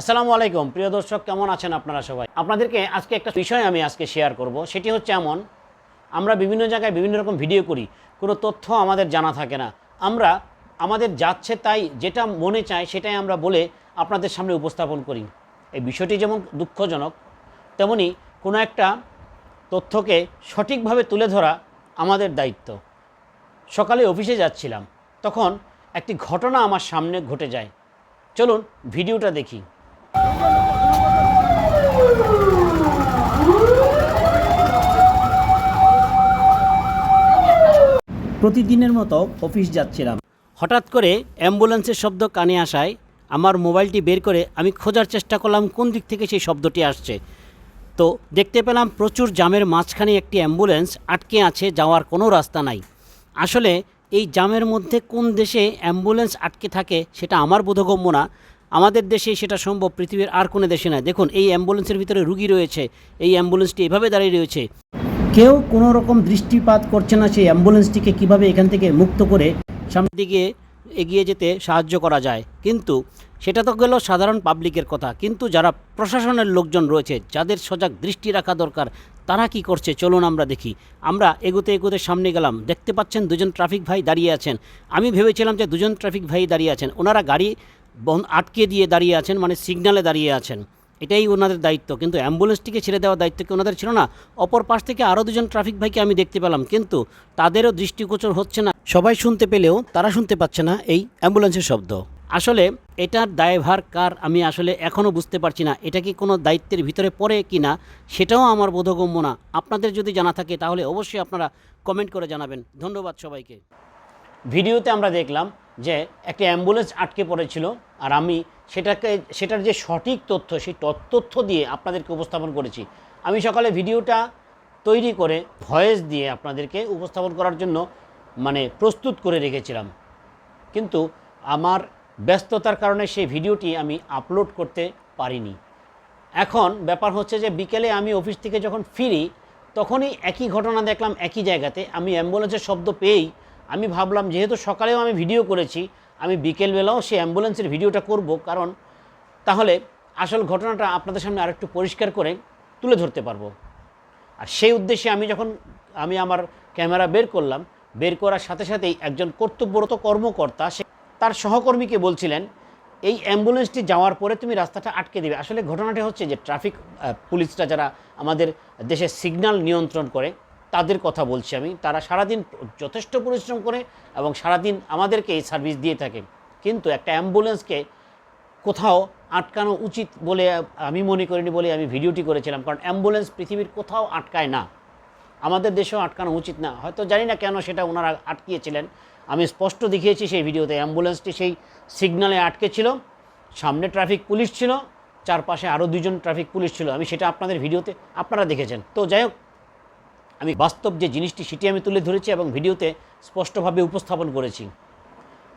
আসসালামু আলাইকুম। প্রিয় দর্শক, কেমন আছেন আপনারা সবাই? আপনাদেরকে আজকে একটা বিষয় আমি আজকে শেয়ার করব। সেটি হচ্ছে এমন, আমরা বিভিন্ন জায়গায় বিভিন্ন রকম ভিডিও করি, কোনো তথ্য আমাদের জানা থাকে না। আমরা, আমাদের যাচ্ছে তাই যেটা মনে চায় সেটাই আমরা বলে আপনাদের সামনে উপস্থাপন করি। এই বিষয়টি যেমন দুঃখজনক, তেমনি কোনো একটা তথ্যকে সঠিকভাবে তুলে ধরা আমাদের দায়িত্ব। সকালে অফিসে যাচ্ছিলাম, তখন একটি ঘটনা আমার সামনে ঘটে যায়। চলুন ভিডিওটা দেখি। প্রতিদিনের মতো অফিস যাচ্ছিলাম। হঠাৎ করে অ্যাম্বুলেন্সের শব্দ কানে আসায় আমার মোবাইলটি বের করে আমি খোঁজার চেষ্টা করলাম কোন দিক থেকে সেই শব্দটি আসছে। তো দেখতে পেলাম প্রচুর জামের মাঝখানে একটি অ্যাম্বুলেন্স আটকে আছে, যাওয়ার কোনো রাস্তা নাই। আসলে এই জামের মধ্যে কোন দেশে অ্যাম্বুলেন্স আটকে থাকে সেটা আমার বোধগম্য না। আমাদের দেশে সেটা সম্ভব, পৃথিবীর আর কোনো দেশে নয়। দেখুন, এই অ্যাম্বুলেন্সের ভিতরে রুগী রয়েছে, এই অ্যাম্বুলেন্সটি এভাবে দাঁড়িয়ে রয়েছে। কেউ কোনো রকম দৃষ্টিপাত করছে না সেই অ্যাম্বুলেন্সটিকে কীভাবে এখান থেকে মুক্ত করে সামনের দিকে এগিয়ে যেতে সাহায্য করা যায়। কিন্তু সেটা তো গেল সাধারণ পাবলিকের কথা। কিন্তু যারা প্রশাসনের লোকজন রয়েছে, যাদের সজাগ দৃষ্টি রাখা দরকার, তারা কি করছে? চলুন আমরা দেখি। আমরা এগোতে এগোতে সামনে গেলাম। দেখতে পাচ্ছেন দুজন ট্রাফিক ভাই দাঁড়িয়ে আছেন। আমি ভেবেছিলাম যে দুজন ট্রাফিক ভাই দাঁড়িয়ে আছেন। ওনারা গাড়ি আটকে দিয়ে দাঁড়িয়ে আছেন মানে সিগন্যালে দাঁড়িয়ে আছেন। এটাই ওনাদের দায়িত্ব। কিন্তু অ্যাম্বুলেন্সটিকে ছেড়ে দেওয়ার দায়িত্ব কি ওনাদের ছিল না? অপর পাশ থেকে আরও দুজন ট্রাফিক ভাইকে আমি দেখতে পেলাম, কিন্তু তাদেরও দৃষ্টিগোচর হচ্ছে না। সবাই শুনতে পেলেও তারা শুনতে পাচ্ছে না এই অ্যাম্বুলেন্সের শব্দ। আসলে এটার দায়ভার কার আমি আসলে এখনও বুঝতে পারছি না। এটা কি কোনো দায়িত্বের ভিতরে পড়ে কি না, সেটাও আমার বোধগম্য না। আপনাদের যদি জানা থাকে, তাহলে অবশ্যই আপনারা কমেন্ট করে জানাবেন। ধন্যবাদ সবাইকে। ভিডিওতে আমরা দেখলাম যে একটি অ্যাম্বুলেন্স আটকে পড়েছিল আর আমি সেটাকে, সেটার যে সঠিক তথ্য, সেই তথ্য দিয়ে আপনাদেরকে উপস্থাপন করেছি। আমি সকালে ভিডিওটা তৈরি করে ভয়েস দিয়ে আপনাদেরকে উপস্থাপন করার জন্য মানে প্রস্তুত করে রেখেছিলাম। কিন্তু আমার ব্যস্ততার কারণে সেই ভিডিওটি আমি আপলোড করতে পারিনি। এখন ব্যাপার হচ্ছে যে বিকেলে আমি অফিস থেকে যখন ফিরি, তখনই একই ঘটনা দেখলাম একই জায়গাতে। আমি অ্যাম্বুলেন্সের শব্দ পেয়েই আমি ভাবলাম, যেহেতু সকালেও আমি ভিডিও করেছি, আমি বিকেলবেলাও সেই অ্যাম্বুলেন্সের ভিডিওটা করব, কারণ তাহলে আসল ঘটনাটা আপনাদের সামনে আরেকটু পরিষ্কার করে তুলে ধরতে পারব। আর সেই উদ্দেশ্যে আমি যখন, আমি আমার ক্যামেরা বের করলাম, বের করার সাথে সাথেই একজন কর্তব্যরত কর্মকর্তা, সে তার সহকর্মীকে বলছিলেন, এই অ্যাম্বুলেন্সটি যাওয়ার পরে তুমি রাস্তাটা আটকে দেবে। আসলে ঘটনাটি হচ্ছে যে, ট্রাফিক পুলিশরা যারা আমাদের দেশে সিগন্যাল নিয়ন্ত্রণ করে তাদের কথা বলছি আমি। তারা সারাদিন যথেষ্ট পরিশ্রম করে এবং সারাদিন আমাদেরকে এই সার্ভিস দিয়ে থাকে। কিন্তু একটা অ্যাম্বুলেন্সকে কোথাও আটকানো উচিত বলে আমি মনে করিনি বলে আমি ভিডিওটি করেছিলাম। কারণ অ্যাম্বুলেন্স পৃথিবীর কোথাও আটকায় না। আমাদের দেশেও আটকানো উচিত না। হয়তো জানি না কেন সেটা ওনারা আটকিয়েছিলেন। আমি স্পষ্ট দেখিয়েছি সেই ভিডিওতে অ্যাম্বুলেন্সটি সেই সিগন্যালে আটকে ছিল। সামনে ট্রাফিক পুলিশ ছিল। চারপাশে আরও দুজন ট্রাফিক পুলিশ ছিল। আমি সেটা আপনাদের ভিডিওতে আপনারা দেখেছেন। তো যাই হোক আমি বাস্তব যে জিনিসটি সেটি আমি তুলে ধরেছি এবং ভিডিওতে স্পষ্টভাবে উপস্থাপন করেছি।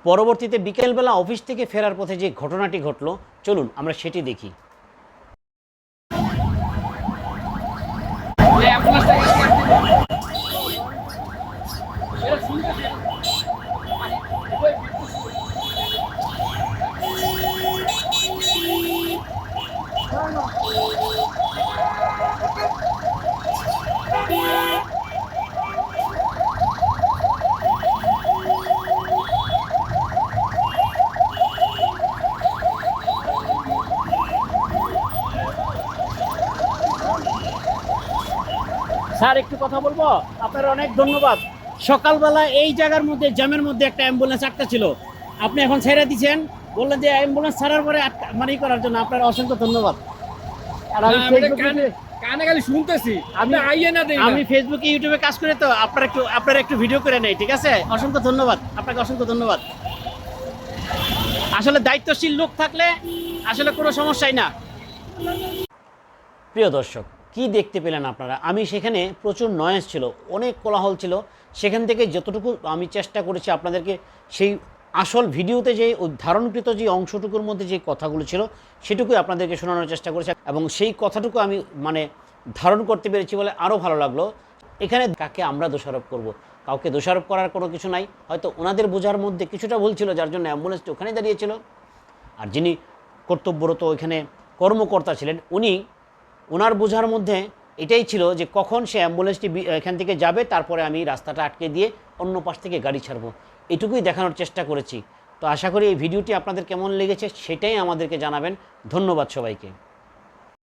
পরবর্তীতে বিকেলবেলা অফিস থেকে ফেরার পথে যে ঘটনাটি ঘটল, চলুন আমরা সেটি দেখি। স্যার একটু কথা বলব? আপনার অনেক ধন্যবাদ। সকালবেলা এই জায়গার মধ্যে জ্যামের মধ্যে একটা অ্যাম্বুলেন্স আটকা ছিল। আপনি এখন ছেড়ে দিচ্ছেন বললেন যে অ্যাম্বুলেন্স ছাড়ার পরে মানে করার জন্য আপনার অসংখ্য ধন্যবাদ। আর আমি কানে- খালি শুনতেছি। আমি- আইয়ে না দেই। আমি ফেসবুকে ইউটিউবে কাজ করে তো আপনার একটু আপনার একটু ভিডিও করে নেই ঠিক আছে? অসংখ্য ধন্যবাদ আপনাকে অসংখ্য ধন্যবাদ। আসলে দায়িত্বশীল লোক থাকলে আসলে কোনো সমস্যাই না। প্রিয় দর্শক কি দেখতে পেলেন আপনারা? আমি সেখানে প্রচুর নয়েজ ছিল, অনেক কোলাহল ছিল। সেখান থেকে যতটুকু আমি চেষ্টা করেছি আপনাদেরকে সেই আসল ভিডিওতে যে ধারণকৃত যে অংশটুকুর মধ্যে যে কথাগুলো ছিল, সেটুকুই আপনাদেরকে শোনানোর চেষ্টা করেছি এবং সেই কথাটুকু আমি মানে ধারণ করতে পেরেছি বলে আরও ভালো লাগল। এখানে কাকে আমরা দোষারোপ করব? কাউকে দোষারোপ করার কোনো কিছু নাই। হয়তো ওনাদের বোঝার মধ্যে কিছুটা ভুল ছিল, যার জন্য অ্যাম্বুলেন্সটি ওখানে দাঁড়িয়েছিল। আর যিনি কর্তব্যরত ওইখানে কর্মকর্তা ছিলেন, উনি ওনার বোঝার মধ্যে এটাই ছিল যে কখন সে অ্যাম্বুলেন্সটি এখান থেকে যাবে, তারপরে আমি রাস্তাটা আটকে দিয়ে অন্য পাশ থেকে গাড়ি ছাড়বো। এটুকুই দেখানোর চেষ্টা করেছি। তো আশা করি এই ভিডিওটি আপনাদের কেমন লেগেছে সেটাই আমাদেরকে জানাবেন। ধন্যবাদ সবাইকে।